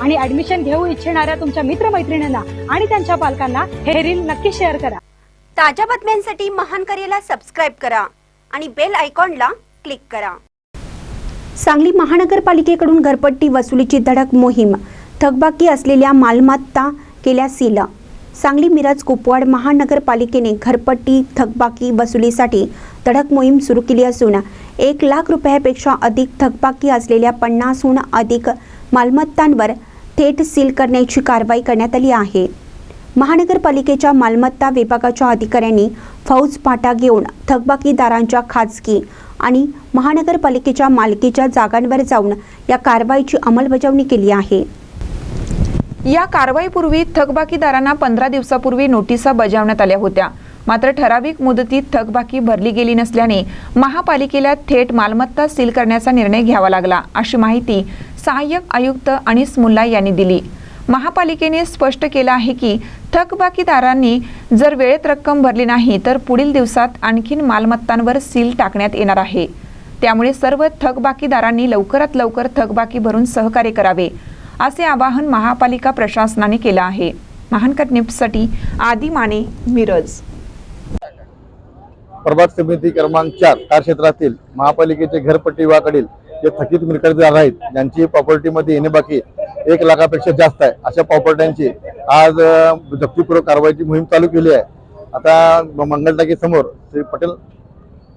आणि ऍडमिशन घेऊ इच्छिणाऱ्या तुमच्या मित्रमैत्रिणींना आणि त्यांच्या पालकांना हे रील नक्की शेअर करा. ताज्या बातम्यांसाठी महान करेला सबस्क्राईब करा आणि बेल आयकॉनला क्लिक करा. सांगली महानगरपालिकेकडून घरपट्टी वसुलीची धडक मोहीम थकबाकी असलेल्या मालमत्ता केल्या सील. सांगली मिरज कुपवाड महानगरपालिकेने घरपट्टी थकबाकी वसुलीसाठी धडक मोहीम सुरू केली असून एक लाख रुपयापेक्षा अधिक थकबाकी असलेल्या पन्नासहून अधिक मालमत्तांवर थेट सील करण्याची कारवाई करण्यात आली आहे. महानगरपालिकेच्या मालमत्ता विभागाच्या अधिकाऱ्यांनी फौज पाटा घेऊन थकबाकीदारांच्या खाजगी आणि महानगरपालिकेच्या मालकीच्या जागांवर जाऊन या कारवाईची अंमलबजावणी केली आहे. या कारवाईपूर्वी थकबाकीदारांना पंधरा दिवसापूर्वी नोटिसा बजावण्यात आल्या होत्या. मात्र ठराविक मुदतीत थकबाकी भरली गेली नसल्याने महापालिकेला थेट मालमत्ता सील करण्याचा निर्णय घ्यावा लागला अशी माहिती सहाय्यक आयुक्त अनिस मुल्ला यांनी दिली. महापालिकेने स्पष्ट केलं आहे की थकबाकीदारांनी जर वेळेत रक्कम भरली नाही तर पुढील दिवसात आणखीन मालमत्तांवर सील टाकण्यात येणार आहे. त्यामुळे सर्व थकबाकीदारांनी लवकरात लवकर थकबाकी भरून सहकार्य करावे असे आवाहन महापालिका प्रशासनाने केलं आहे. महानकर न्यूजसाठी आदी माने मिरज. प्रभात समिती क्रमांक चार कार्यक्षेत्रातील महापालिकेचे घरपट्टी वाकडील जे थकीत मिळकतदार आहेत ज्यांची प्रॉपर्टीमध्ये येणे बाकी एक लाखापेक्षा जास्त आहे अशा प्रॉपर्ट्यांची आज जप्तीपूर्वक कारवाईची मोहीम चालू केली आहे. आता म- समोर श्री पटेल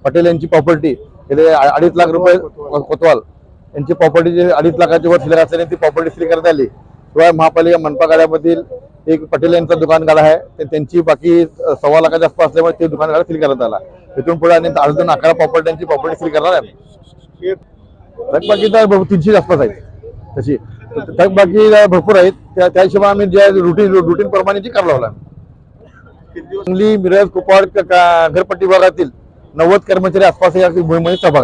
पटेल यांची प्रॉपर्टी गेले अडीच लाख रुपये कोतवाल यांची प्रॉपर्टी जे अडीच लाखाच्या वर शिल्लक असल्याने ती प्रॉपर्टी सील करण्यात आली. शिवाय महापालिका मनपा गाड्यामधील एक पटेल यांचा दुकान गाडा आहे ते- त्यांची बाकी सव्वा लाखाच्या आसपास असल्यामुळे ते दुकान गाडा सील करण्यात आला. तिथून पुढे आणि अजून अकरा प्रॉपर्ट्यांची प्रॉपर्टी सील करणार आहे. थकबाकीदार भरपूर तीनशे आसपास आहेत. तशी. थकबाकीदार भरपूर आहेत त्या त्या हिशोबा आम्ही ज्या रुटीन रुटीन प्रमाणे जी करावं लावला सांगली मिरज कुपाड घरपट्टी भागातील नव्वद कर्मचारी आसपास या मोहिमेमध्ये सहभाग